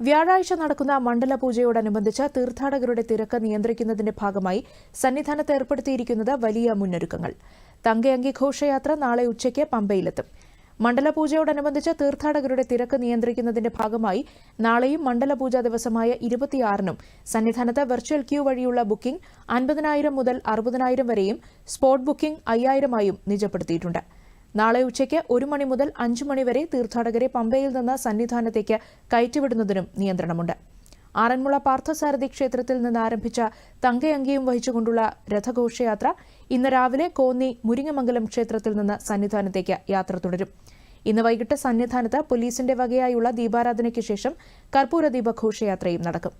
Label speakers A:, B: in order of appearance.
A: വ്യാഴാഴ്ച നടക്കുന്ന മണ്ഡലപൂജയോടനുബന്ധിച്ച് തീർത്ഥാടകരുടെ തിരക്ക് നിയന്ത്രിക്കുന്നതിന്റെ ഭാഗമായി സന്നിധാനത്ത് ഏർപ്പെടുത്തിയിരിക്കുന്നത് വലിയ മുന്നൊരുക്കങ്ങൾ. തങ്കയങ്കി ഘോഷയാത്ര നാളെ ഉച്ചയ്ക്ക് പമ്പയിലെത്തും. മണ്ഡലപൂജയോടനുബന്ധിച്ച് തീർത്ഥാടകരുടെ തിരക്ക് നിയന്ത്രിക്കുന്നതിന്റെ ഭാഗമായി നാളെയും മണ്ഡലപൂജാ ദിവസമായ ഇരുപത്തിയാറിനും സന്നിധാനത്ത് വെർച്വൽ ക്യൂ വഴിയുള്ള ബുക്കിംഗ് അൻപതിനായിരം മുതൽ അറുപതിനായിരം വരെയും സ്പോട്ട് ബുക്കിംഗ് അയ്യായിരമായും നിജപ്പെടുത്തിയിട്ടുണ്ട്. നാളെ ഉച്ചയ്ക്ക് ഒരു മണി മുതൽ അഞ്ചു മണിവരെ തീർത്ഥാടകരെ പമ്പയിൽ നിന്ന് സന്നിധാനത്തേക്ക് കയറ്റിവിടുന്നതിനും നിയന്ത്രണമുണ്ട്. ആറന്മുള പാർത്ഥസാരഥി ക്ഷേത്രത്തിൽ നിന്ന് ആരംഭിച്ച തങ്കയങ്കിയും വഹിച്ചുകൊണ്ടുള്ള രഥഘോഷയാത്ര ഇന്ന് രാവിലെ കോന്നി മുരിങ്ങമംഗലം ക്ഷേത്രത്തിൽ നിന്ന് സന്നിധാനത്തേക്ക് യാത്ര തുടരും. ഇന്ന് വൈകിട്ട് സന്നിധാനത്ത് പോലീസിന്റെ വകയായുള്ള ദീപാരാധനയ്ക്ക് ശേഷം കർപ്പൂര ദീപഘോഷയാത്രയും നടക്കും.